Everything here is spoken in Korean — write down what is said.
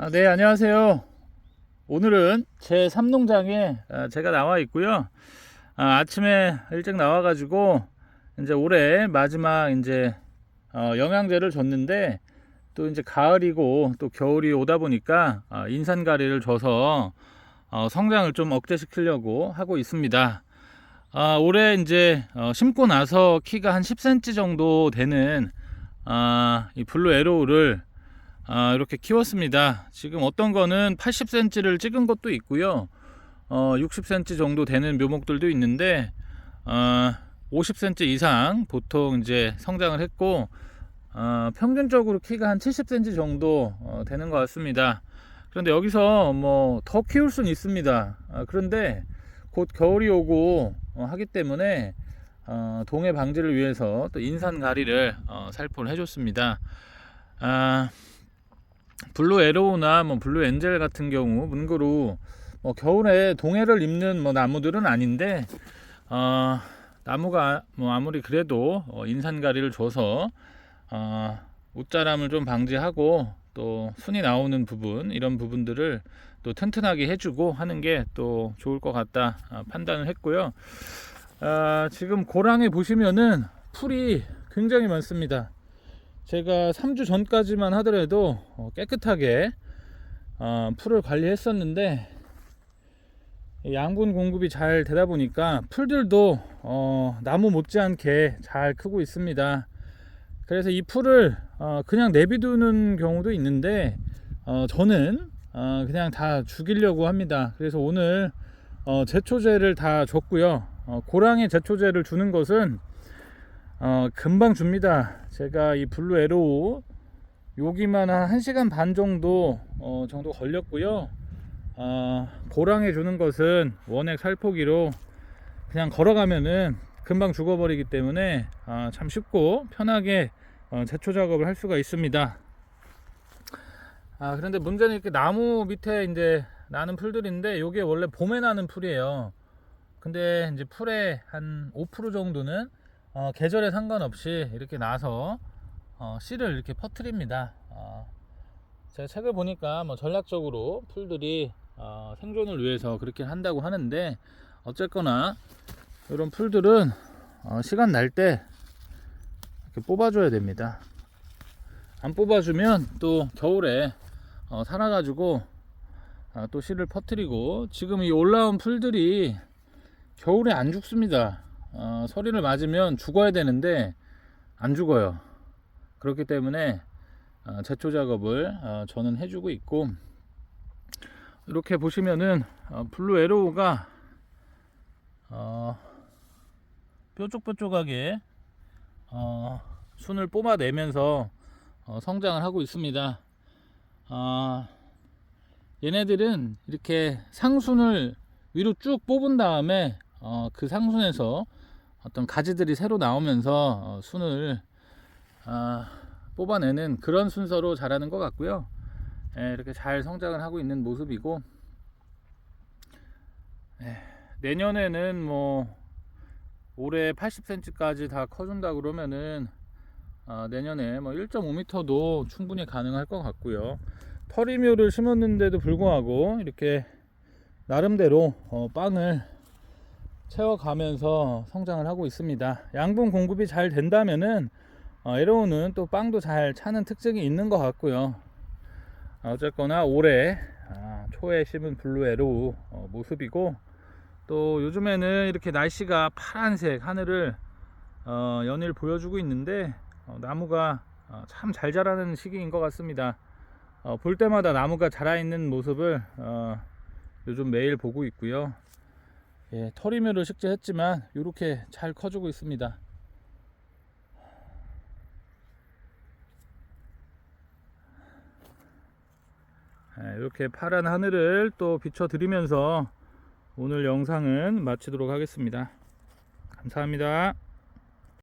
아, 네, 안녕하세요. 오늘은 제 삼농장에 아, 제가 나와 있고요. 아, 아침에 일찍 나와 가지고 이제 올해 마지막 이제 어, 영양제를 줬는데 또 이제 가을이고 또 겨울이 오다 보니까 아, 인산가리를 줘서 어, 성장을 좀 억제시키려고 하고 있습니다. 아, 올해 이제 어, 심고 나서 키가 한 10cm 정도 되는 아, 이 블루 에로우를 아, 이렇게 키웠습니다. 지금 어떤 거는 80cm를 찍은 것도 있고요. 어, 60cm 정도 되는 묘목들도 있는데 어, 50cm 이상 보통 이제 성장을 했고 어, 평균적으로 키가 한 70cm 정도 어, 되는 것 같습니다. 그런데 여기서 뭐 더 키울 수는 있습니다. 아, 그런데 곧 겨울이 오고 어, 하기 때문에 어, 동해 방지를 위해서 또 인산 가리를 어, 살포를 해줬습니다. 아, 블루 에로우나 뭐 블루 엔젤 같은 경우 문구로 뭐 겨울에 동해를 입는 뭐 나무들은 아닌데 어, 나무가 뭐 아무리 그래도 어, 인산가리를 줘서 어, 옷자람을 좀 방지하고 또 순이 나오는 부분 이런 부분들을 또 튼튼하게 해주고 하는 게 또 좋을 것 같다 아, 판단을 했고요. 아, 지금 고랑에 보시면은 풀이 굉장히 많습니다. 제가 3주 전까지만 하더라도 어, 깨끗하게 어, 풀을 관리했었는데 이 양분 공급이 잘 되다 보니까 풀들도 어, 나무 못지않게 잘 크고 있습니다. 그래서 이 풀을 어, 그냥 내비두는 경우도 있는데 어, 저는 어, 그냥 다 죽이려고 합니다. 그래서 오늘 어, 제초제를 다 줬고요. 어, 고랑에 제초제를 주는 것은 어, 금방 줍니다. 제가 이 블루 에로우 여기만 한 1시간 반 정도 어, 정도 걸렸고요. 어, 고랑에 주는 것은 원액 살포기로 그냥 걸어가면은 금방 죽어버리기 때문에 아, 참 쉽고 편하게 어, 제초 작업을 할 수가 있습니다. 아, 그런데 문제는 이렇게 나무 밑에 이제 나는 풀들인데 이게 원래 봄에 나는 풀이에요. 근데 이제 풀의 한 5% 정도는 어, 계절에 상관없이 이렇게 나서 어, 씨를 이렇게 퍼뜨립니다. 어, 제가 책을 보니까 뭐 전략적으로 풀들이 어, 생존을 위해서 그렇게 한다고 하는데 어쨌거나 이런 풀들은 어, 시간 날 때 이렇게 뽑아줘야 됩니다. 안 뽑아주면 또 겨울에 어, 살아가지고 아, 또 씨를 퍼뜨리고 지금 이 올라온 풀들이 겨울에 안 죽습니다. 어, 서리를 맞으면 죽어야 되는데 안 죽어요. 그렇기 때문에 어, 제초 작업을 어, 저는 해주고 있고 이렇게 보시면은 어, 블루 에로우가 어, 뾰족뾰족하게 어, 순을 뽑아내면서 어, 성장을 하고 있습니다. 어, 얘네들은 이렇게 상순을 위로 쭉 뽑은 다음에 어, 그 상순에서 어떤 가지들이 새로 나오면서 어, 순을 아, 뽑아내는 그런 순서로 자라는 것 같고요. 예, 이렇게 잘 성장을 하고 있는 모습이고 예, 내년에는 뭐 올해 80cm까지 다 커준다 그러면은 아, 내년에 뭐 1.5m도 충분히 가능할 것 같고요. 터리묘를 심었는데도 불구하고 이렇게 나름대로 어, 빵을 채워가면서 성장을 하고 있습니다. 양분 공급이 잘 된다면은 어, 에로우는 또 빵도 잘 차는 특징이 있는 것 같고요. 어, 어쨌거나 올해 아, 초에 심은 블루 에로우 어, 모습이고 또 요즘에는 이렇게 날씨가 파란색 하늘을 어, 연일 보여주고 있는데 어, 나무가 어, 참잘 자라는 시기인 것 같습니다. 어, 볼 때마다 나무가 자라 있는 모습을 어, 요즘 매일 보고 있고요. 예, 털이묘를 식재했지만 이렇게 잘 커주고 있습니다. 예, 이렇게 파란 하늘을 또 비춰드리면서 오늘 영상은 마치도록 하겠습니다. 감사합니다.